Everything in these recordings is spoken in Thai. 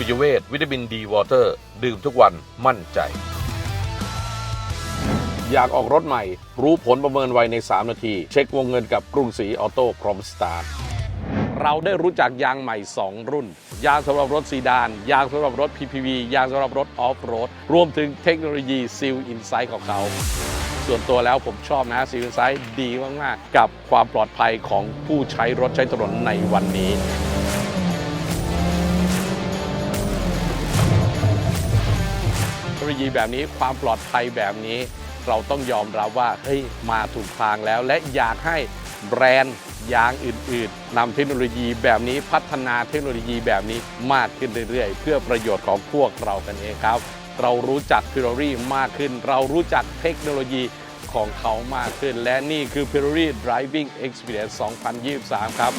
ปิยเวทวิตามินดีวอเตอร์ ดื่มทุกวันมั่นใจ อยากออกรถใหม่ รู้ผลประเมินไวใน 3 นาที เช็ควงเงินกับกรุงศรีออโต้พร้อมสตาร์ทเราได้รู้จักยางใหม่ 2 รุ่น ยางสำหรับรถซีดาน ยางสำหรับรถ PPV ยางสำหรับรถออฟโรด รวมถึงเทคโนโลยีซีลอินไซต์ของเขา ส่วนตัวแล้วผมชอบนะซีลอินไซต์ดีมาก ๆ กับความปลอดภัยของผู้ใช้รถใช้ถนนในวันนี้ โนโลยีแบบนี้ความปลอดภัยแบบนี้ เราต้องยอมรับว่าเฮ้ยมาถูกทางแล้ว และอยากให้แบรนด์ยางอื่น ๆนำเทคโนโลยีแบบนี้พัฒนาเทคโนโลยีแบบนี้มากขึ้นเรื่อยๆ เพื่อประโยชน์ของพวกเรากันเองครับ เรารู้จักพิ r รี่มากขึ้น เรารู้จักเทคโนโลยีของเขามากขึ้น และนี่คือ p i r o r y Driving Experience 2023 ครับ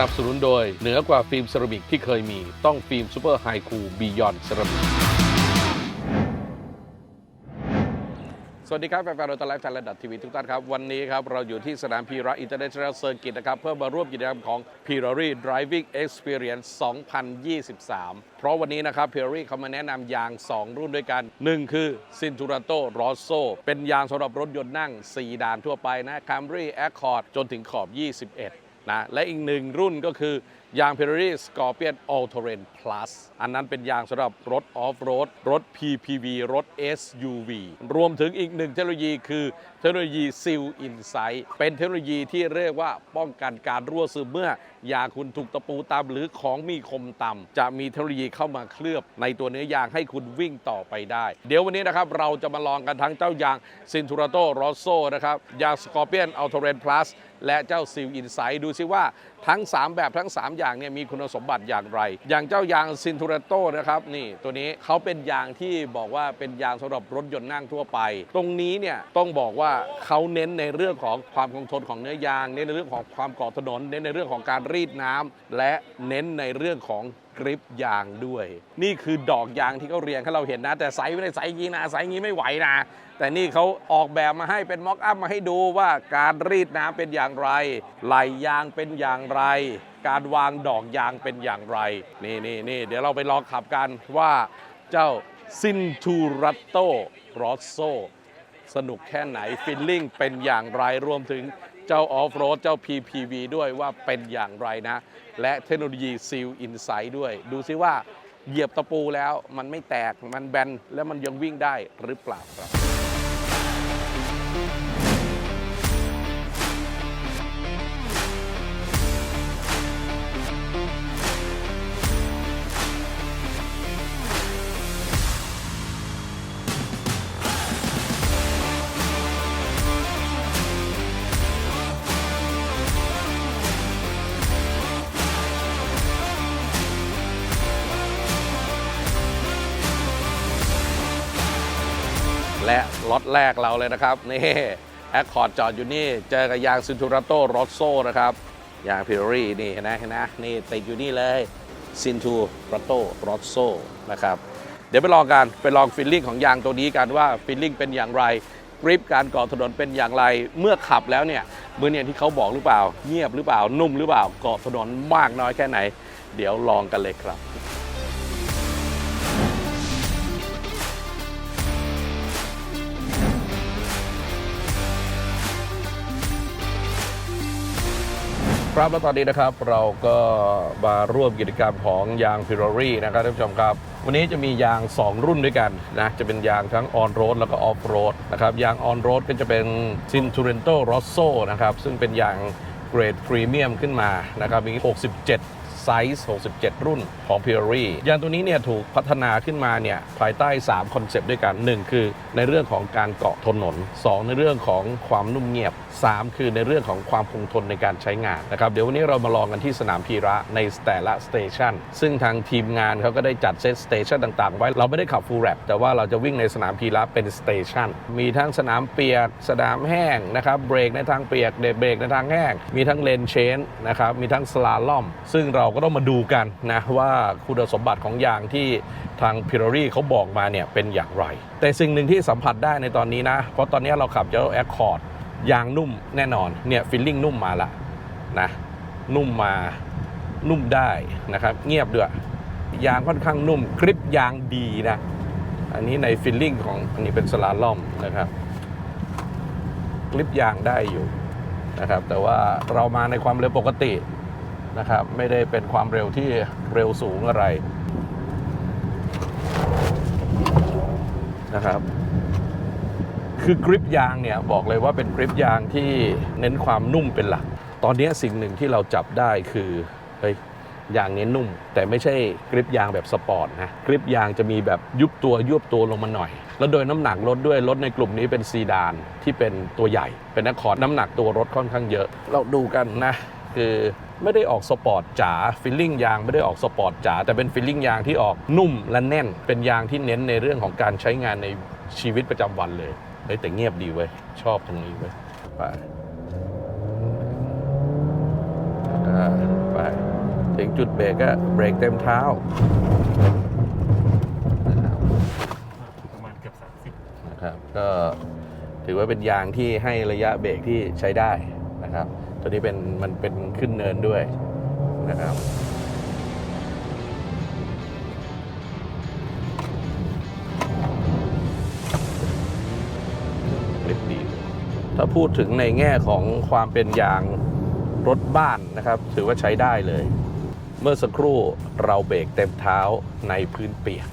นับสนุนโดย เหนือกว่าฟิล์มเซรามิกที่เคยมีต้องฟิล์มซูเปอร์ไฮคูบียอนเซรามิกสวัสดีครับแฟนๆราไลฟ์ไทยและดัตทีวีทุกท่านครับ วันนี้ครับ เราอยู่ที่สนามพีระอินเตอร์เนชั่นแนลเซอร์กิตนะครับ เพื่อมาร่วมกิจกรรมของ p i r o r y Driving Experience 2023 เพราะวันนี้นะครับ p i r o r y เขามาแนะนำยาง 2 รุ่นด้วยกัน 1 คือ Cinturato Rosso เป็นยางสำหรับรถยนต์นั่ง 4 ด่านทั่วไปนะ Camry Accord จนถึงขอบ 21 นะและอีกหนึ่งรุ่นก็คือยาง p e r i Scorpion All Terrain Plus อันนั้นเป็นยางสำหรับรถออฟโรดรถ PPV รถ SUV รวมถึงอีกหนึ่งเทคโนโลยีคือเทคโนโลยี Seal Insight เป็นเทคโนโลยีที่เรียกว่าป้องกันการรั่วซึมเมื่อ ยาคุณถูกตะปูตามหรือของมีคมต่ำจะมีเทคโนโลยีเข้ามาเคลือบในตัวเนื้อยางให้คุณวิ่งต่อไปได้ เดี๋ยววันนี้นะครับเราจะมาลองกันทั้งเจ้ายางซินทูราโตรอโซนะครับยางสกอร์เปียนอัลโทเรนพลัสและเจ้าซิลอินไซด์ดูซิว่า ทั้ง 3 แบบทั้ง 3 อย่างเนี่ยมีคุณสมบัติอย่างไร อย่างเจ้ายางซินทูรโตนะครับนี่ตัวนี้เขาเป็นยางที่บอกว่าเป็นยางสำหรับรถยนต์นั่งทั่วไป ตรงนี้เนี่ยต้องบอกว่าเขาเน้นในเรื่องของความคงทนของเนื้อยาง เน้นในเรื่องของความเกาะถนน เน้นในเรื่องของการรีดน้ำและเน้นในเรื่องของ กริปยางด้วย นี่คือดอกยางที่เขาเรียงให้เราเห็นนะ แต่ไซส์ไม่ได้ไซส์งี้นะไซส์อยางนี้ไม่ไหวนะ แต่นี่เขาออกแบบมาให้เป็นม็อกอัพมาให้ดูว่าการรีดน้ำเป็นอย่างไรไหลยางเป็นอย่างไร การวางดอกยางเป็นอย่างไร นี่นี่นี่เดี๋ยวเราไปลองขับกันว่าเจ้าซินทูรัตโตรอสโซสนุกแค่ไหนฟิลลิ่งเป็นอย่างไรรวมถึงเจ้าออฟโรดเจ้า PPV ด้วยว่าเป็นอย่างไรนะ และเทคโนโลยีซีลอินไซด์ด้วย ดูซิว่าเหยียบตะปูแล้วมันไม่แตกมันแบนแล้วมันยังวิ่งได้หรือเปล่าครับ ล็อตแรกเราเลยนะครับ นี่แอคคอร์ดจอดอยู่นี่ เจอกับยางซินทูรัตโตรอสโซนะครับ ยางพิโรรี่นี่เห็นไหมเห็นไหมนี่ติดอยู่นี่เลยซินทูรัตโตรอสโซนะครับเดี๋ยวไปลองกันไปลองฟิลลิ่งของยางตัวนี้กันว่าฟิลลิ่งเป็นอย่างไรกริปการเกาะถนนเป็นอย่างไรเมื่อขับแล้วเนี่ยเมื่อเนี่ยที่เขาบอกหรือเปล่า เงียบหรือเปล่านุ่มหรือเปล่าเกาะถนนมากน้อยแค่ไหน เดี๋ยวลองกันเลยครับ ครับแล้วตอนนี้นะครับเราก็มาร่วมกิจกรรมของยางฟิโรรี่นะครับท่านผู้ชมครับ วันนี้จะมียาง 2 รุ่นด้วยกันนะจะเป็นยางทั้งออนโรดแล้วก็ออฟโรดนะครับยางออนโรดก็จะเป็น c i n t u r e n t o Rosso นะครับซึ่งเป็นยางเกรดพรีเมียมขึ้นมานะครับมี 67ไซส์ 67 รุ่นของ p u r i ยางตัวนี้เนี่ยถูกพัฒนาขึ้นมาเนี่ยภายใต้ 3 คอนเซปต์ด้วยกัน 1 คือในเรื่องของการเกาะถนน 2 ในเรื่องของความนุ่มเงียบ 3 คือในเรื่องของความคงทนในการใช้งานนะครับเดี๋ยววันนี้เรามาลองกันที่สนามพีระในแต่ละสเตชันซึ่งทางทีมงานเขาก็ได้จัดเซตสเตชันต่างๆ ไว้เราไม่ได้ขับฟูลแรปแต่ว่าเราจะวิ่งในสนามพีระเป็นสเตชันมีทั้งสนามเปียก สนามแห้งนะครับเบรกในทางเปียกเดบรกในทางแห้ง มีทั้งเลนเชนนะครับมีทั้งสลาล่อม ซึ่งเราก็ต้องมาดูกันนะว่าคุณสมบัติของยางที่ทางพิร o รี่เขาบอกมาเนี่ยเป็นอย่างไร แต่สิ่งหนึ่งที่สัมผัสได้ในตอนนี้นะ เพราะตอนนี้เราขับเจ้าแอคคอร์ด ยางนุ่มแน่นอนเนี่ยฟิลลิ่งนุ่มมาละนะนุ่มมานุ่มได้นะครับ เงียบด้วยยางค่อนข้างนุ่มกริปยางดีนะอันนี้ในฟิลลิ่งของอันนี้เป็นสลาล่อมนะครับกริปยางได้อยู่นะครับ แต่ว่าเรามาในความเร็วปกตินะครับ ไม่ได้เป็นความเร็วที่เร็วสูงอะไรนะครับ คือกริปยางเนี่ยบอกเลยว่าเป็นกริปยางที่เน้นความนุ่มเป็นหลัก ตอนนี้สิ่งหนึ่งที่เราจับได้คือเฮ้ยยางเนี้นุ่ม แต่ไม่ใช่กริปยางแบบสปอร์ตนะกริปยางจะมีแบบยุบตัวยุบตัวลงมาหน่อย แล้วโดยน้ำหนักรถด้วยรถในกลุ่มนี้เป็นซีดานที่เป็นตัวใหญ่ เป็นนักขอร์ดน้ำหนักตัวรถค่อนข้างเยอะ เราดูกันนะคือไม่ได้ออกสปอร์ตจ๋าฟิลลิ่งยางไม่ได้ออกสปอร์ตจ๋าแต่เป็นฟิลลิ่งยางที่ออกนุ่มและแน่น เป็นยางที่เน้นในเรื่องของการใช้งานในชีวิตประจำวันเลย เฮ้ยแต่เงียบดีเว้ย ชอบตรงนี้เว้ย ไปอ่าไป ถึงจุดเบรกก็เบรกเต็มเท้า ประมาณเกือบ30นะครับก็ถือว่าเป็นยางที่ให้ระยะเบรกที่ใช้ได้นะครับ ตัวนี้เป็นมันเป็นขึ้นเนินด้วยนะครับาพูดถึงในแง่ของความเป็นยางรถบ้านนะครับ ถือว่าใช้ได้เลย เมื่อสักครู่เราเบรกเต็มเท้าในพื้นเปียก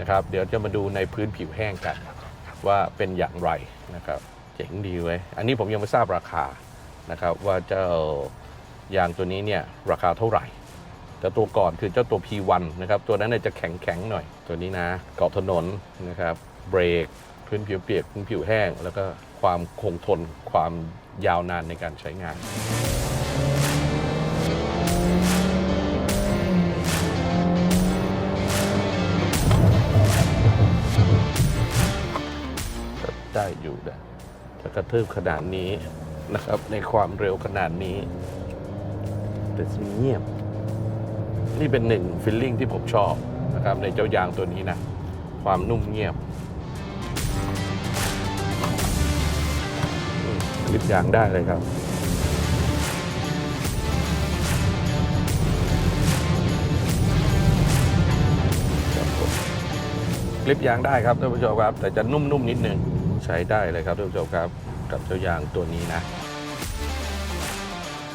นะครับ เดี๋ยวจะมาดูในพื้นผิวแห้งกันว่าเป็นอย่างไรนะครับ เจ๋งดีเว้ยอันนี้ผมยังไม่ทราบราคานะครับ ว่าเจ้ายางตัวนี้เนี่ยราคาเท่าไหร่แต่ตัวก่อนคือเจ้าตัว P1 นะครับ ตัวนั้นจะแข็งแข็งๆหน่อยตัวนี้นะเกาะถนนนะครับ เบรก พื้นผิวเปียกพื้นผิวแห้ง แล้วก็ความคงทนความยาวนานในการใช้งานได้อยู่นะถ้ากระทืบขนาดนี้นะครับ ในความเร็วขนาดนี้ แต่เงียบ นี่เป็นหนึ่งฟิลลิ่งที่ผมชอบนะครับ ในเจ้ายางตัวนี้นะ ความนุ่มเงียบ คลิปยางได้เลยครับ คลิปยางได้ครับท่านผู้ชมครับ แต่จะนุ่มๆนิดนึงใช้ได้เลยครับท่านผู้ชมครับ กับเจ้ายางตัวนี้นะ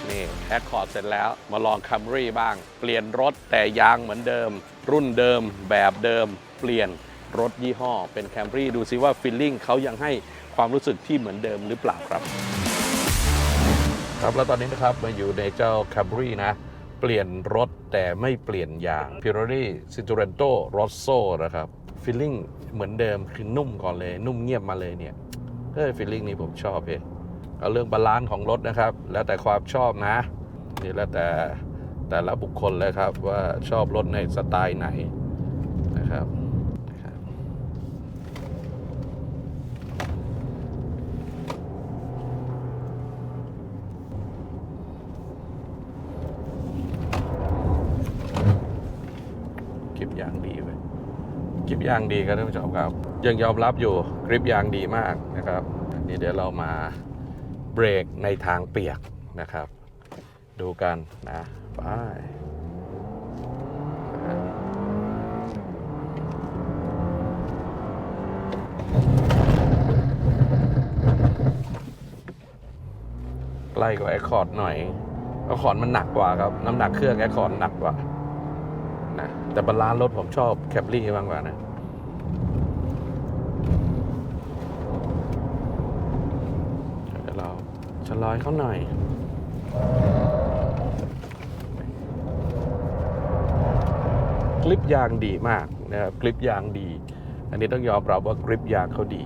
นี่แอคคอร์ดเสร็จแล้วมาลองคัมรี่บ้าง เปลี่ยนรถแต่ยางเหมือนเดิม รุ่นเดิมแบบเดิม เปลี่ยนรถยี่ห้อ เป็นแคมรี่ดูซิว่าฟิลลิ่งเขายังให้ ความรู้สึกที่เหมือนเดิมหรือเปล่าครับ ครับแล้วตอนนี้นะครับมาอยู่ในเจ้า Camry นะ เปลี่ยนรถแต่ไม่เปลี่ยนยาง Pirelli Citroento Rosso นะครับฟีลลิ่งเหมือนเดิมคือนุ่มก่อนเลย นุ่มเงียบมาเลยเนี่ยเฮ้ยฟีลลิ่งนี้ผมชอบเองเอาเรื่องบาลานซ์ของรถนะครับ แล้วแต่ความชอบนะนี่แล้วแต่แต่ละบุคคลเลยครับว่าชอบรถในสไตล์ไหนนะครับ กริปยางดีเลยกริป ยางดีครับท่านผู้ชมครับ ยังยอมรับอยู่กริปยางดีมากนะครับนี่เดี๋ยวเรามาเบรกในทางเปียกนะครับ ดูกันนะไปใกล้กว่าแอคคอร์ดหน่อยแอคคอร์ดมันหนักกว่าครับ น้ำหนักเครื่องแอคคอร์ดหนักกว่านะแต่บาลานซ์รถผมชอบแคปรี่มากกว่านะ เดี๋ยวเรา ชะลอยเขาหน่อย กลิปยางดีมากนะครับกลิปยางดี อันนี้ต้องยอมรับว่ากริปยางเขาดี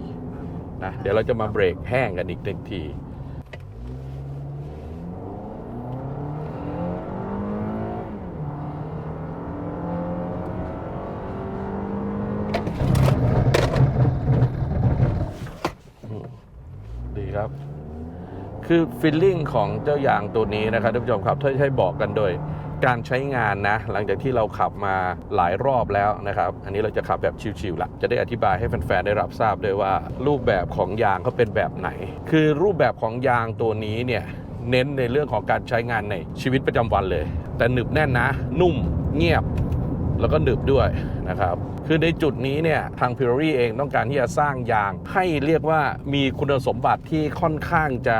นะเดี๋ยวเราจะมาเบรกแห้งกันอีกหนึ่งที ดีครับ คือฟิลลิ่งของเจ้ายางตัวนี้นะครับท่านผู้ชมครับถ้าให้บอกกันโดยการใช้งานนะ หลังจากที่เราขับมาหลายรอบแล้วนะครับ อันนี้เราจะขับแบบชิวๆละจะได้อธิบายให้แฟนๆได้รับทราบด้วยว่า รูปแบบของยางเขาเป็นแบบไหน คือรูปแบบของยางตัวนี้เนี่ยเน้นในเรื่องของการใช้งานในชีวิตประจำวันเลย แต่หนึบแน่นนะ นุ่มเงียบแล้วก็หนึบด้วยนะครับ คือในจุดนี้เนี่ยทาง p i r y เองต้องการที่จะสร้างยาง ให้เรียกว่ามีคุณสมบัติที่ค่อนข้างจะ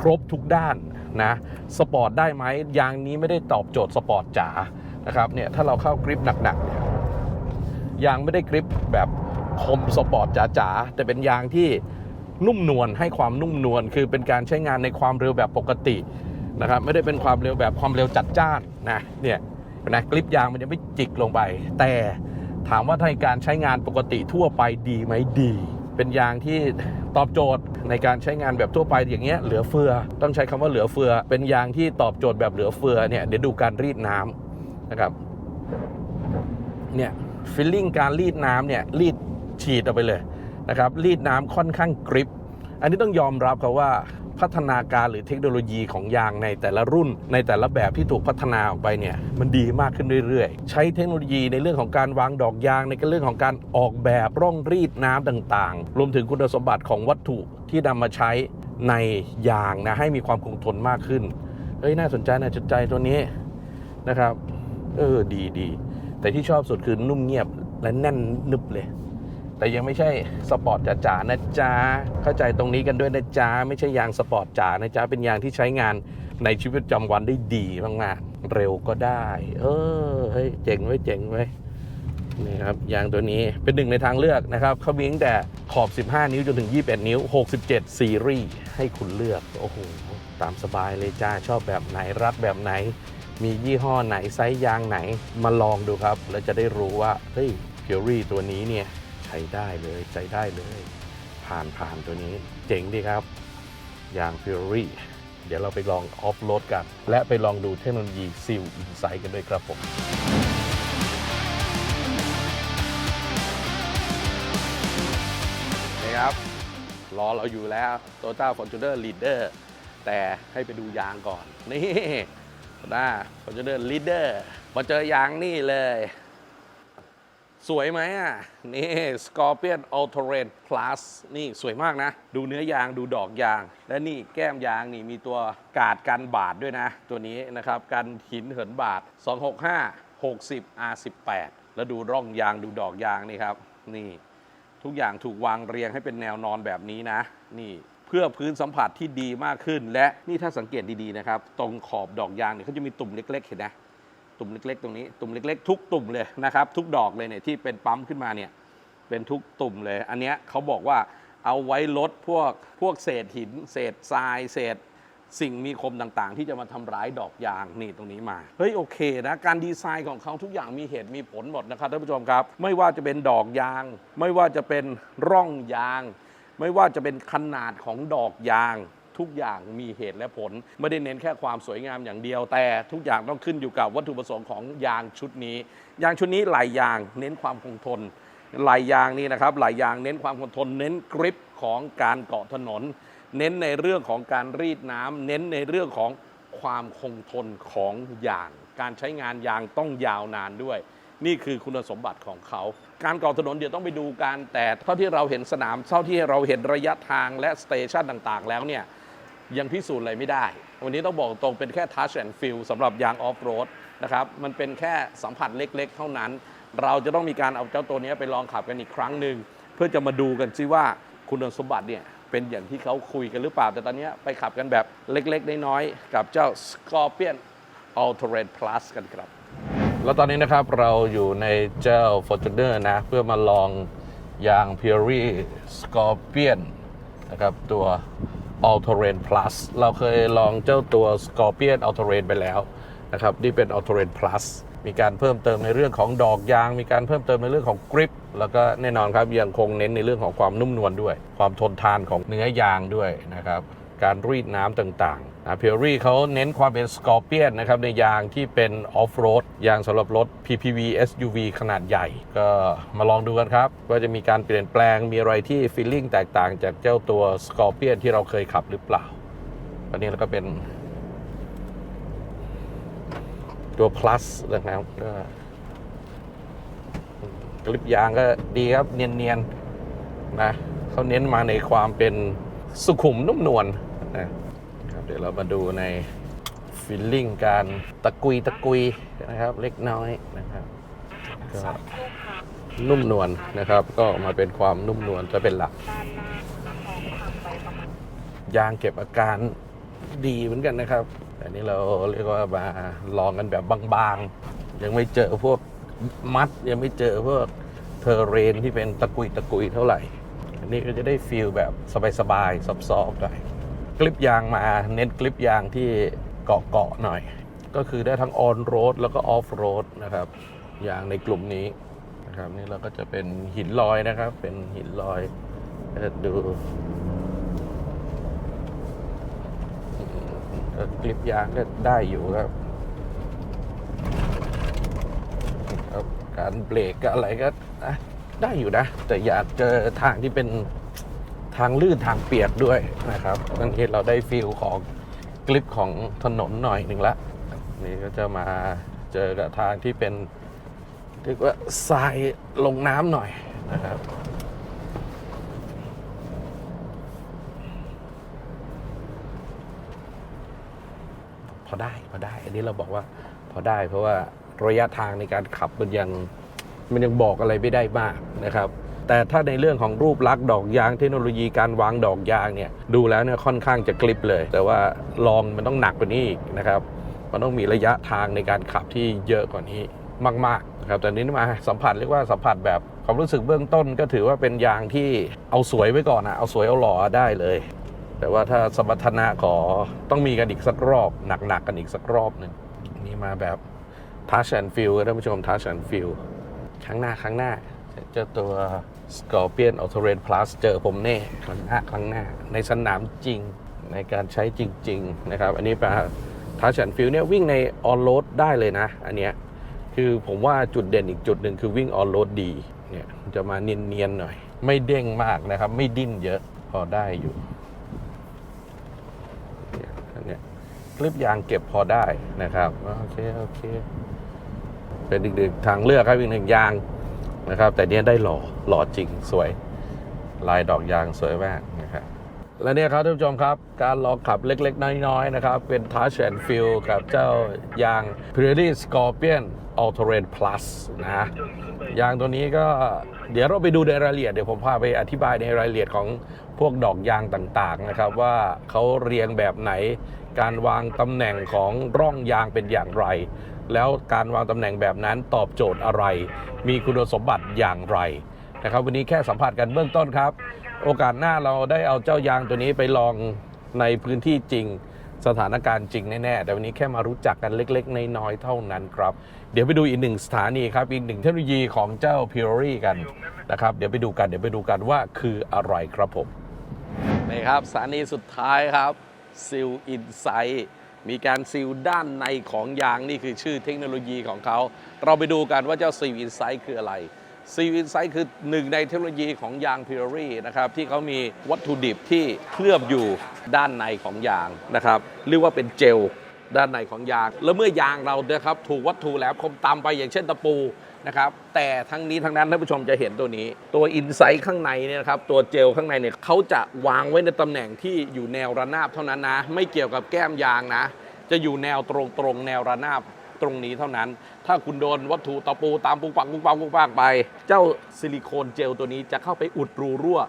ครบทุกด้านนะสปอร์ตได้ไหมยางนี้ไม่ได้ตอบโจทย์สปอร์ตจ๋านะครับเนี่ยถ้าเราเข้ากริปหนักๆเนี่ยยางไม่ได้กริปแบบคมสปอร์ตจ๋าๆแต่เป็นยางที่นุ่มนวลให้ความนุ่มนวลคือเป็นการใช้งานในความเร็วแบบปกตินะครับไม่ได้เป็นความเร็วแบบความเร็วจัดจ้านนะเนี่ยนะกลิปยางมันจะไม่จิกลงไป แต่ถามว่าในการใช้งานปกติทั่วไปดีไหมดี เป็นยางที่ตอบโจทย์ในการใช้งานแบบทั่วไปอย่างเงี้ยเหลือเฟือ ต้องใช้คำว่าเหลือเฟือ เป็นยางที่ตอบโจทย์แบบเหลือเฟือเนี่ยเดี๋ยวดูการรีดน้ำนะครับเนี่ยฟิลลิ่งการรีดน้ำเนี่ยรีดฉีดออกไปเลยนะครับรีดน้ำค่อนข้างกริปอันนี้ต้องยอมรับครับว่า พัฒนาการหรือเทคโนโลยีของยางในแต่ละรุ่น ในแต่ละแบบที่ถูกพัฒนาออกไปเนี่ยมันดีมากขึ้นเรื่อยๆ ใช้เทคโนโลยีในเรื่องของการวางดอกยาง ในเรื่องของการออกแบบร่องรีดน้ำต่างๆ รวมถึงคุณสมบัติของวัตถุที่นำมาใช้ในยางนะให้มีความคงทนมากขึ้นเฮ้ยน่าสนใจน่าสนใจตัวนี้นะครับ เออดีดีแต่ที่ชอบสุดคือนุ่มเงียบและแน่นนึบเลย แต่ยังไม่ใช่สปอร์ตจ๋าๆนะจ๊ะเข้าใจตรงนี้กันด้วยนะจ๊ะไม่ใช่ยางสปอร์ตจ๋านะจ๊ะเป็นยางที่ใช้งานในชีวิตประจำวันได้ดีมากๆเร็วก็ได้ เออเฮ้ยเจ๋งไว้เจ๋งไว้นี่ครับยางตัวนี้เป็นหนึ่งในทางเลือกนะครับเขามีตั้งแต่ขอบ 15 นิ้วจนถึง 21 นิ้ว 67 ซีรีส์ให้คุณเลือก โอ้โห ตามสบายเลยจ้า ชอบแบบไหนรัดแบบไหน มียี่ห้อไหน ไซส์ยางไหนมาลองดูครับ แล้วจะได้รู้ว่า เฮ้ยเพียรี่ตัวนี้เนี่ย ใช้ได้เลยใช้ได้เลย ผ่านผ่านตัวนี้ เจ๋งดีครับยาง Fury เดี๋ยวเราไปลองออฟโรดกัน และไปลองดูเทคโนโลยีซิลอินไซต์กันด้วยครับผมนี่ครับรอเราอยู่แล้ว Toyota Fortuner Leader แต่ให้ไปดูยางก่อน นี่ Toyota Fortuner Leader มาเจอยางนี่เลย สวยไหมอะ นี่ Scorpion All Terrain Plus นี่สวยมากนะ ดูเนื้อยางดูดอกยาง และนี่แก้มยางนี่มีตัวกาดกันบาดด้วยนะ ตัวนี้นะครับกันหินเหินบาด 265 60 R18 แล้วดูร่องยางดูดอกยางนี่ครับ นี่ ทุกอย่างถูกวางเรียงให้เป็นแนวนอนแบบนี้นะ นี่เพื่อพื้นสัมผัสที่ดีมากขึ้น และนี่ถ้าสังเกตดีๆนะครับ ตรงขอบดอกยางเนี่ยเขาจะมีตุ่มเล็กๆเห็นไหม ตุ่มเล็ก ๆ ตรงนี้ตุ่มเล็ก ๆ ทุกตุ่มเลยนะครับทุกดอกเลยเนี่ยที่เป็นปั๊มขึ้นมาเนี่ยเป็นทุกตุ่มเลย อันเนี้ยเขาบอกว่าเอาไว้ลดพวกพวกเศษหิน เศษทราย เศษสิ่งมีคมต่างๆ ที่จะมาทำร้ายดอกยางนี่ตรงนี้มาเฮ้ยโอเคนะการดีไซน์ของเขาทุกอย่างมีเหตุมีผลหมดนะครับท่านผู้ชมครับ ไม่ว่าจะเป็นดอกยาง ไม่ว่าจะเป็นร่องยาง ไม่ว่าจะเป็นขนาดของดอกยาง ทุกอย่างมีเหตุและผล ไม่ได้เน้นแค่ความสวยงามอย่างเดียว แต่ทุกอย่างต้องขึ้นอยู่กับวัตถุประสงค์ของยางชุดนี้ ยางชุดนี้หลายยางเน้นความคงทนหลายยางนี่นะครับหลายยางเน้นความคงทน เน้นกริปของการเกาะถนน เน้นในเรื่องของการรีดน้ำเน้นในเรื่องของความคงทนของยาง การใช้งานยางต้องยาวนานด้วย นี่คือคุณสมบัติของเขา การก่อถนนเดี๋ยวต้องไปดูกันแต่เท่าที่เราเห็นสนามเท่าที่เราเห็นระยะทางและสเตชันต่างๆ แล้วเนี่ย ยังพิสูจน์อะไรไม่ได้ วันนี้ต้องบอกตรงเป็นแค่ touch and feel สำหรับยางออฟโรดนะครับมันเป็นแค่สัมผัสเล็กๆ เท่านั้น เราจะต้องมีการเอาเจ้าตัวนี้ไปลองขับกันอีกครั้งหนึ่งเพื่อจะมาดูกันซิว่าคุณสมบัติเนี่ยเป็นอย่างที่เขาคุยกันหรือเปล่า แต่ตอนนี้ไปขับกันแบบเล็กๆ น้อยๆ กับเจ้า Scorpion All Terrain Plus กันครับ แล้วตอนนี้นะครับเราอยู่ในเจ้า Fortuner นะ เพื่อมาลองยาง Fury Scorpion นะครับตัว All Terrain Plus เราเคยลองเจ้าตัว Scorpion All Terrain ไปแล้วนะครับนี่เป็น All Terrain Plus มีการเพิ่มเติมในเรื่องของดอกยาง มีการเพิ่มเติมในเรื่องของกริปแล้วก็แน่นอนครับยังคงเน้นในเรื่องของความนุ่มนวลด้วย ความทนทานของเนื้อยางด้วยนะครับ การรีดน้ำต่างๆนะเพียรี่เขาเน้นความเป็นสกอร์เปียนนะครับในยางที่เป็นออฟโรดยางสำหรับรถ PPV SUV ขนาดใหญ่ ก็มาลองดูกันครับ ว่าจะมีการเปลี่ยนแปลงมีอะไรที่ฟีลลิ่งแตกต่างจากเจ้าตัวสกอร์เปียนที่เราเคยขับหรือเปล่าอันนี้เราก็เป็นตัว plus นะครับก็กลิปยางก็ดีครับ เนียนๆนะเขาเน้นมาในความเป็นสุขุมนุ่มนวล นะครับเดี๋ยวเรามาดูในฟิลลิ่งการตะกุยตะกุยนะครับ เล็กน้อยนะครับก็นุ่มนวลนะครับ ก็มาเป็นความนุ่มนวลจะเป็นหลัก ยางเก็บอาการดีเหมือนกันนะครับแต่นี่เราเรียกว่ามาลองกันแบบบางๆ ยังไม่เจอพวกมัดยังไม่เจอพวกเทอร์เรนที่เป็นตะกุยตะกุยเท่าไหร่ อันนี้ก็จะได้ฟีลแบบสบายๆซอฟๆหน่อย กลิปยางมาเน้นกลิปยางที่เกาะๆหน่อย ก็คือได้ทั้งออนโรดแล้วก็ออฟโรดนะครับยางในกลุ่มนี้นะครับนี่เราก็จะเป็นหินลอยนะครับ เป็นหินลอยเดี๋ยวดูก็กลิปยางก็ได้อยู่ครับครับ การเบรกอะไรก็ได้อยู่นะ แต่อยากเจอทางที่เป็น ทางลื่นทางเปียกด้วยนะครับนั่นเองเราได้ฟีลของกลิปของถนนหน่อยหนึ่งละนี่ก็จะมาเจอกับทางที่เป็นเรียกว่าทรายลงน้ำหน่อยนะครับพอได้พอได้ อันนี้เราบอกว่าพอได้เพราะว่าระยะทางในการขับมันยังมันยังบอกอะไรไม่ได้มากนะครับ แต่ถ้าในเรื่องของรูปลักษณ์ดอกยางเทคโนโลยีการวางดอกยางเนี่ยดูแล้วเนี่ยค่อนข้างจะกลิบเลย แต่ว่าลองมันต้องหนักกว่านี้อีกนะครับมันต้องมีระยะทางในการขับที่เยอะกว่านี้มากๆนะครับแต่นี้มาสัมผัสเรียกว่าสัมผัสแบบความรู้สึกเบื้องต้นก็ถือว่าเป็นยางที่เอาสวยไว้ก่อนนะเอาสวยเอาหล่อได้เลย แต่ว่าถ้าสมรรถนะขอต้องมีกันอีกสักรอบหนักๆกันอีกสักรอบหนึ่งนี่มาแบบทัชแอนฟิลท่านผู้ชมทัชแอนฟิลครั้งหน้าครั้งหน้าเจอตัว Scorpion Auto Rain Plus เจอผมแน่ครั้งหน้าครั้งหน้า ในสนามจริงในการใช้จริง ๆ นะครับ อันนี้ปทัชแอนฟิลเนี่ยวิ่งในออนโรดได้เลยนะ อันเนี้ยคือผมว่าจุดเด่นอีกจุดหนึ่งคือวิ่งออนโรดดีเนี่ยจะมาเนียนๆหน่อย ไม่เด้งมากนะครับ ไม่ดิ้นเยอะพอได้อยู่เนี่ยอันเนี้ยคลิปยางเก็บพอได้นะครับ โอเค โอเค เป็นอีกหนึ่งทางเลือกครับอีกหนึ่งยาง นะครับ แต่เนี้ยได้หล่อหล่อจริงสวย ลายดอกยางสวยมากนะครับและเนี่ยครับท่านผู้ชมครับการลองขับเล็กๆ น้อยๆ นะครับ เป็น Touch and Feel กับเจ้ายาง Pirelli Scorpion All Terrain Plus นะยางตัวนี้ก็เดี๋ยวเราไปดูในรายละเอียด เดี๋ยวผมพาไปอธิบายในรายละเอียดของพวกดอกยางต่างๆนะครับ ว่าเขาเรียงแบบไหน การวางตำแหน่งของร่องยางเป็นอย่างไร แล้วการวางตำแหน่งแบบนั้นตอบโจทย์อะไร มีคุณสมบัติอย่างไรนะครับวันนี้แค่สัมผัสกันเบื้องต้นครับ โอกาสหน้าเราได้เอาเจ้ายางตัวนี้ไปลองในพื้นที่จริงสถานการณ์จริงแน่ๆ แต่วันนี้แค่มารู้จักกันเล็กๆ น้อยๆ เท่านั้นครับ เดี๋ยวไปดูอีกหนึ่งสถานีครับ อีกหนึ่งเทคโนโลยีของเจ้า p u r i กันนะครับ เดี๋ยวไปดูกัน เดี๋ยวไปดูกันว่าคืออะไรครับผม นี่ครับสถานีสุดท้ายครับซิลอินไซ h มีการซีลด้านในของยางนี่คือชื่อเทคโนโลยีของเขา เราไปดูกันว่าเจ้าซิลอินไซ h ์คืออะไรซีวินไซ h ์คือหนึ่งในเทคโนโลยีของยางพิ r รีนะครับที่เขามีวัตถุดิบที่เคลือบอยู่ด้านในของยางนะครับเรียกว่าเป็นเจล ด้านในของยาง แล้วเมื่อยางเรานะครับถูกวัตถุแหลมคมตามไปอย่างเช่นตะปูนะครับแต่ทั้งนี้ทั้งนั้นท่านผู้ชมจะเห็นตัวนี้ ตัวอินไซต์ข้างในเนี่ยนะครับตัวเจลข้างในเนี่ยเขาจะวางไว้ในตำแหน่งที่อยู่แนวระนาบเท่านั้นนะ ไม่เกี่ยวกับแก้มยางนะ จะอยู่แนวตรงตรงๆแนวระนาบตรงนี้เท่านั้น ถ้าคุณโดนวัตถุตะปูตามปุงปังปุงปังปุงปังไป เจ้าซิลิโคนเจลตัวนี้จะเข้าไปอุดรูรั่ว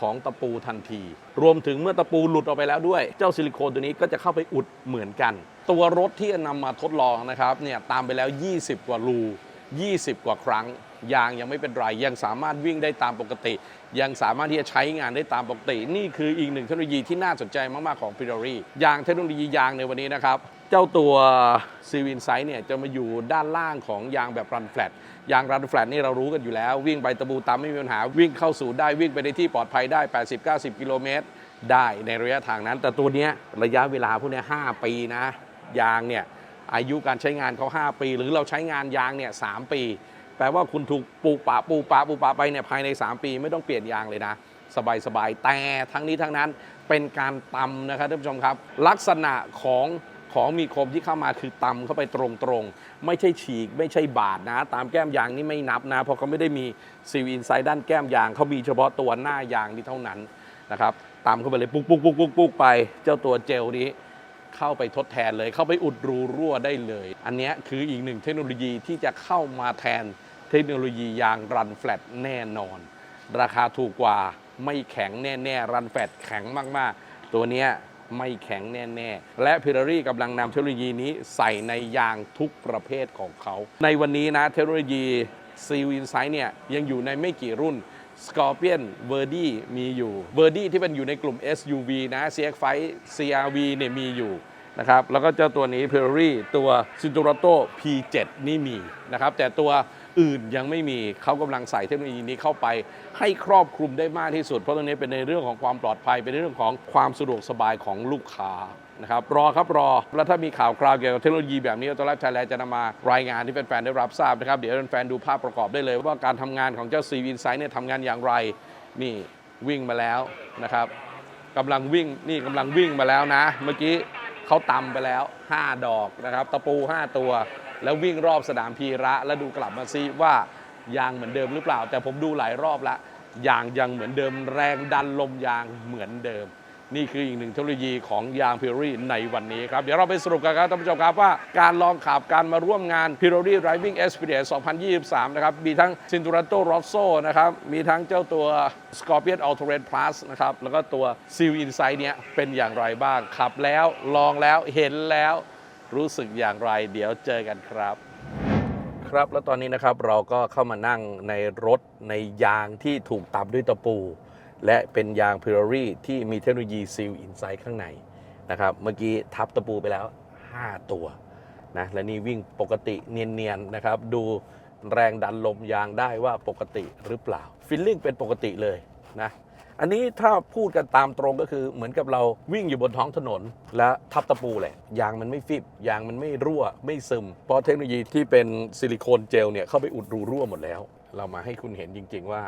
ของตะปูทันที รวมถึงเมื่อตะปูหลุดออกไปแล้วด้วย เจ้าซิลิโคนตัวนี้ก็จะเข้าไปอุดเหมือนกัน ตัวรถที่นำมาทดลองนะครับเนี่ยตามไปแล้ว 20 กว่ารู20 กว่าครั้ง ยางยังไม่เป็นไร ยังสามารถวิ่งได้ตามปกติ ยังสามารถที่จะใช้งานได้ตามปกติ นี่คืออีกหนึ่งเทคโนโลยีที่น่าสนใจมาก ๆ ของ p i r o r i ยางเทคโนโลยียางในวันนี้นะครับ เจ้าตัวซีวินไซ h ์เนี่ยจะมาอยู่ด้านล่างของยางแบบรันแฟลตยางรันแฟลตนี่เรารู้กันอยู่แล้ว วิ่งไปตะบูตามไม่มีปัญหาวิ่งเข้าสู่ได้วิ่งไปในที่ปลอดภัยได้ 80-90 กิโลเมตรได้ในระยะทางนั้น แต่ตัวนี้ระยะเวลาพวกนี้5ปีนะ ยางเนี่ยอายุการใช้งานเขา5 ปี หรือเราใช้งานยางเนี่ย3ปี แปลว่าคุณถูกปลูกป่าปลูกป่าปลูกป่าไปเนี่ยภายใน 3 ปีไม่ต้องเปลี่ยนยางเลยนะสบายสบายๆ แต่ทั้งนี้ทั้งนั้นเป็นการตำนะครับท่านผู้ชมครับ ลักษณะของของมีคมที่เข้ามาคือตำเข้าไปตรงๆ ไม่ใช่ฉีก ไม่ใช่บาดนะ ตามแก้มยางนี่ไม่นับนะ เพราะเขาไม่ได้มีซีลอินไซด์ด้านแก้มยางเขามีเฉพาะตัวหน้ายางนี่เท่านั้นนะครับตำเข้าไปเลยปุ๊กปุ๊กปุ๊กปุ๊กปุ๊กไป เจ้าตัวเจลนี้ เข้าไปทดแทนเลย เข้าไปอุดรูรั่วได้เลย อันนี้คืออีกหนึ่งเทคโนโลยีที่จะเข้ามาแทนเทคโนโลยียางรันแฟลตแน่นอน ราคาถูกกว่าไม่แข็งแน่ๆ รันแฟลตแข็งมากๆ ตัวนี้ไม่แข็งแน่ๆ และพิ r รี่กำลังนำเทคโนโลยีนี้ใส่ในยางทุกประเภทของเขา ในวันนี้นะเทคโนโลยี Seal Insight เนี่ยยังอยู่ในไม่กี่รุ่น Scorpion v e r d i มีอยู่ v e r d i ที่เป็นอยู่ในกลุ่ม SUV นะ CX5 CRV เนี่ยมีอยู่ นะครับแล้วก็เจ้าตัวนี้ p e r r y ตัว c i n t u r a t o P7 นี่มีนะครับแต่ตัวอื่นยังไม่มีเขากำลังใส่เทคโนโลยีนี้เข้าไป ให้ครอบคลุมได้มากที่สุด เพราะตรงนี้เป็นในเรื่องของความปลอดภัย เป็นในเรื่องของความสะดวกสบายของลูกค้านะครับรอครับรอ แล้วถ้ามีข่าวคราวเกี่ยวกับเทคโนโลยีแบบนี้ตัวแรกไทยแลนด์จะนำมารายงานที่แฟนๆได้รับทราบนะครับ เดี๋ยวแฟนๆดูภาพประกอบได้เลย ว่าการทำงานของเจ้า c v Insight เนี่ยทำงานอย่างไร นี่วิ่งมาแล้วนะครับกำลังวิ่งนี่กำลังวิ่งมาแล้วนะ เมื่อกี้ เขาตำไปแล้ว 5 ดอกนะครับ ตะปู 5 ตัว แล้ววิ่งรอบสนามพีระ แล้วดูกลับมาซิว่ายางเหมือนเดิมหรือเปล่า แต่ผมดูหลายรอบแล้วยางยังเหมือนเดิมแรงดันลมยางเหมือนเดิม นี่คืออีกหนึ่งเทคโนโลยีของยาง p i r o r y ในวันนี้ครับ เดี๋ยวเราไปสรุปกันครับท่านผู้ชมครับว่าการลองขับการมาร่วมงาน p i r o r y Driving Experience 2023 นะครับ มีทั้ง Cinturato Rosso นะครับ มีทั้งเจ้าตัว Scorpion a l Terrain Plus นะครับ แล้วก็ตัว Seal Insight เนี้ยเป็นอย่างไรบ้าง ขับแล้วลองแล้วเห็นแล้วรู้สึกอย่างไร เดี๋ยวเจอกันครับครับ แล้วตอนนี้นะครับเราก็เข้ามานั่งในรถในยางที่ถูกตับด้วยตะปู และเป็นยาง p i r o r y ที่มีเทคโนโลยี Seal Insight ข้างในนะครับเมื่อกี้ทับตะปูไปแล้ว 5 ตัวนะและนี่วิ่งปกติเนียนๆนะครับ ดูแรงดันลมยางได้ว่าปกติหรือเปล่าฟิลลิ่งเป็นปกติเลยนะอันนี้ถ้าพูดกันตามตรงก็คือเหมือนกับเราวิ่งอยู่บนท้องถนน แล้วทับตะปูแหละยางมันไม่ฟิบยางมันไม่รั่ว ไม่ซึม เพราะเทคโนโลยีที่เป็นซิลิโคนเจลเนี่ยเข้าไปอุดรูรั่วหมดแล้ว เรามาให้คุณเห็นจริง ๆ ว่า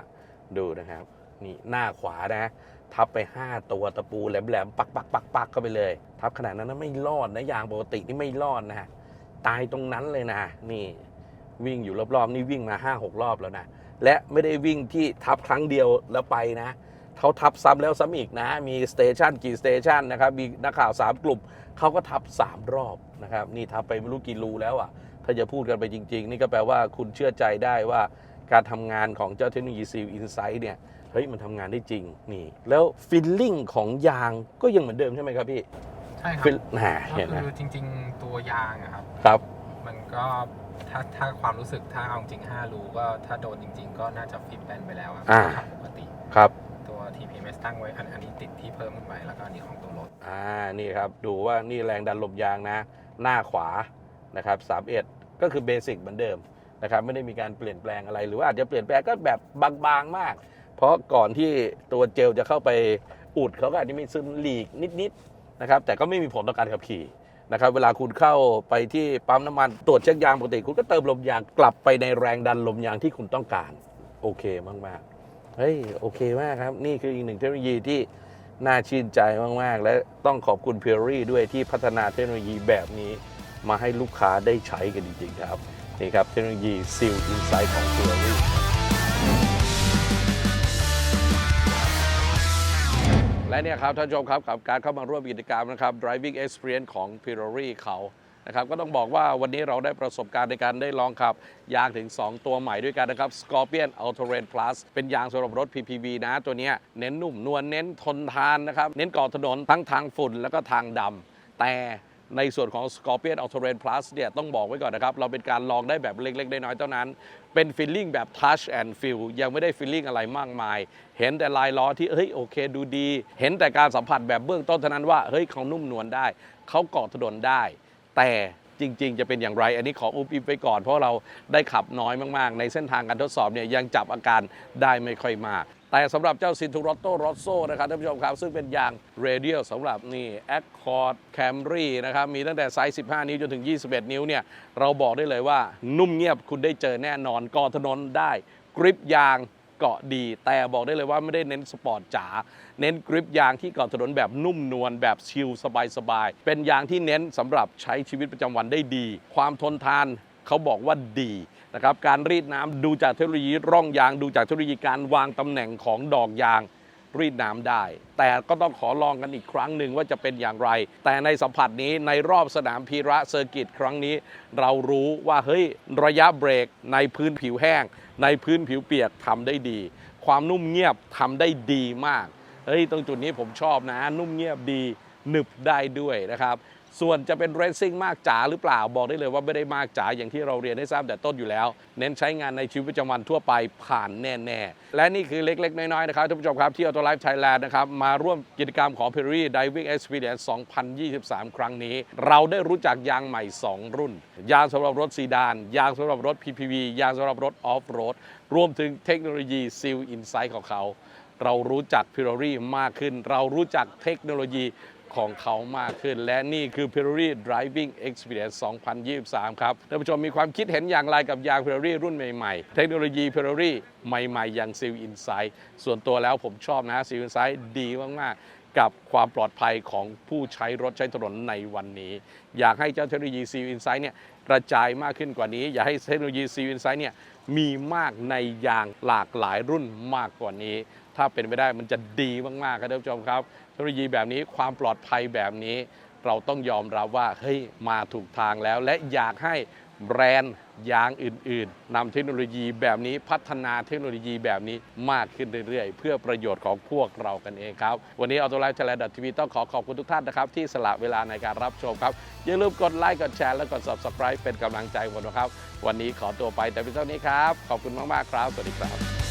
ดูนะครับ นี่หน้าขวานะ ทับไป 5 ตัวตะปูแหลมๆปักปักปักปักเข้าไปเลย ทับขนาดนั้นนะไม่รอดนะยางปกตินี่ไม่รอดนะตายตรงนั้นเลยนะนี่วิ่งอยู่รอบๆ นี่วิ่งมา 5 6 รอบแล้วนะและไม่ได้วิ่งที่ทับครั้งเดียวแล้วไปนะเขาทับซ้ำแล้วซ้ำอีกนะ มีสเตชันกี่สเตชันนะครับ มีนักข่าว 3 กลุ่ม เขาก็ทับ 3 รอบนะครับ นี่ทับไปไม่รู้กี่รูแล้วอะ ถ้าจะพูดกันไปจริง ๆ นี่ก็แปลว่าคุณเชื่อใจได้ว่า การทำงานของเจ้าเทคโนโลยีซีลอินไซต์เนี่ยเฮ้ยมันทำงานได้จริงนี่ แล้วฟิลลิ่งของยางก็ยังเหมือนเดิมใช่ไหมครับพี่ใช่ครัฟิบลน่าก็เห็นไหมคือจริง ๆ ตัวยางอะครับ ครับ มันก็ถ้าถ้าความรู้สึกถ้าเอาจริง5รูก็ถ้าโดนจริง ๆ ก็น่าจะฟิตแบนไปแล้วอะอ่า ครับปกติ ครับ ตัว TPMS ตั้งไว้อันอันนี้ติดที่เพิ่มขึ้นไปแล้วก็อันนี้ของตัวรถ อ่า นี่ครับ ดูว่านี่แรงดันลมยางนะ หน้าขวา นะครับ 31 ก็คือเบสิกเหมือนเดิม นะครับไม่ได้มีการเปลี่ยนแปลงอะไร หรือว่าอาจจะเปลี่ยนแปลงก็แบบบางๆมาก เพราะก่อนที่ตัวเจลจะเข้าไปอุดเขาก็อาจจะมีซึมหลีกนิดๆนะครับแต่ก็ไม่มีผลต่อการขับขี่นะครับเวลาคุณเข้าไปที่ปั๊มน้ำมันตรวจเช็คยางปกติ คุณก็เติมลมยางกลับไปในแรงดันลมยางที่คุณต้องการ โอเคมากๆเฮ้ยโอเคมากครับ นี่คืออีกหนึ่งเทคโนโลยีที่น่าชื่นใจมาก ๆ และต้องขอบคุณเพียรี่ด้วยที่พัฒนาเทคโนโลยีแบบนี้ มาให้ลูกค้าได้ใช้กันจริง ๆ ครับ นี่ครับเทคโนโลยี Seal Insight ของเพียรี่และเนี่ยครับท่านผู้ชมครับกับการเข้ามาร่วมกิจกรรมนะครับ driving experience ของ p i r o r y เขานะครับก็ต้องบอกว่าวันนี้เราได้ประสบการณ์ในการได้ลองขับ ยางถึง 2 ตัวใหม่ด้วยกันนะครับ Scorpion All Terrain Plus เป็นยางสำหรับรถ PPV นะตัวนี้เน้นนุ่มนวลเน้นทนทานนะครับ เน้นเกาะถนนทั้งทางฝุ่นแล้วก็ทางดำแต่ ในส่วนของ Scorpion All Terrain Plus เนี่ยต้องบอกไว้ก่อนนะครับ เราเป็นการลองได้แบบเล็กๆ น้อยๆเท่านั้น เป็นฟีลลิ่งแบบ touch and feel ยังไม่ได้ฟีลลิ่งอะไรมากมาย เห็นแต่ลายล้อที่เฮ้ยโอเคดูดี เห็นแต่การสัมผัสแบบเบื้องต้นเท่านั้นว่าเฮ้ยเขานุ่มนวลได้ เขาเกาะถนนได้ แต่จริง ๆ จะเป็นอย่างไร อันนี้ขออุบอิบไปก่อนเพราะเราได้ขับน้อยมากๆ ในเส้นทางการทดสอบเนี่ยยังจับอาการได้ไม่ค่อยมาก แต่สำหรับเจ้าซินทูรอตโตรอ s โซนะครับท่านผู้ชมครับซึ่งเป็นยางเรเดียลสำหรับนี่ Accord Camry นะครับมีตั้งแต่ไซส์ 15 นิ้วจนถึง 21 นิ้วเนี่ยเราบอกได้เลยว่านุ่มเงียบคุณได้เจอแน่นอนกอถนนได้กริปยางเกาะดี แต่บอกได้เลยว่าไม่ได้เน้นสปอร์ตจ๋าเน้นกริปยางที่เกาะถนนแบบนุ่มนวลแบบชิลสบายๆเป็นยางที่เน้นสำหรับใช้ชีวิตประจำวันได้ดี ความทนทานเขาบอกว่าดี นะครับการรีดน้ำดูจากเทคโนโลยีร่องยาง ดูจากเทคโนโลยีการวางตำแหน่งของดอกยางรีดน้ำได้ แต่ก็ต้องขอลองกันอีกครั้งหนึ่งว่าจะเป็นอย่างไร แต่ในสัมผัสนี้ในรอบสนามพีระเซอร์กิตครั้งนี้ เรารู้ว่าเฮ้ยระยะเบรกในพื้นผิวแห้ง ในพื้นผิวเปียกทำได้ดี ความนุ่มเงียบทำได้ดีมากเฮ้ยตรงจุดนี้ผมชอบนะ นุ่มเงียบดีหนึบได้ด้วยนะครับ ส่วนจะเป็นเรซซิ่งมากจ๋าหรือเปล่าบอกได้เลยว่าไม่ได้มากจ๋าอย่างที่เราเรียนให้ทราบแต่ต้นอยู่แล้ว เน้นใช้งานในชีวิตประจำวันทั่วไปผ่านแน่ๆ และนี่คือเล็กๆ น้อยๆ นะครับท่านผู้ชมครับที่ Auto Life Thailand นะครับมาร่วมกิจกรรมของ p e r i Diving Experience 2023 ครั้งนี้ เราได้รู้จักยางใหม่ 2 รุ่น ยางสำหรับรถซีดาน ยางสำหรับรถ PPV ยางสำหรับรถออฟโรดรวมถึงเทคโนโลยี Seal Insight ของเขา เรารู้จัก p i r o r y มากขึ้น เรารู้จักเทคโนโลยี ของเขามากขึ้น และนี่คือ p i r o r y Driving Experience 2023 ครับท่านผู้ชมมีความคิดเห็นอย่างไรกับยาง p i r o r y รุ่นใหม่ๆ เทคโนโลยี p i r o r y ใหม่ๆ อย่าง Seal Insight ส่วนตัวแล้วผมชอบนะ Seal Insight ดีมากๆกับความปลอดภัยของผู้ใช้รถใช้ถนนในวันนี้ อยากให้เจ้าเทคโนโลยี Seal Insight เนี่ยกระจายมากขึ้นกว่านี้ อยากให้เทคโนโลยี Seal Insight เนี่ยมีมากในยางหลากหลายรุ่นมากกว่านี้ ถ้าเป็นไปได้มันจะดีมากๆครับท่านผู้ชมครับ เทคโนโลยีแบบนี้ความปลอดภัยแบบนี้ เราต้องยอมรับว่าเฮ้ยมาถูกทางแล้ว และอยากให้แบรนด์ยางอื่น ๆนำเทคโนโลยีแบบนี้พัฒนาเทคโนโลยีแบบนี้มากขึ้นเรื่อยๆ เพื่อประโยชน์ของพวกเรากันเองครับ วันนี้ Auto Life Thailand TV ต้องขอขอบคุณทุกท่านนะครับ ที่สละเวลาในการรับชมครับ อย่าลืมกดไลค์กดแชร์และกด Subscribe เป็นกำลังใจผมนะครับ วันนี้ขอตัวไปแต่เพียงเท่านี้ครับ ขอบคุณมากๆครับ สวัสดีครับ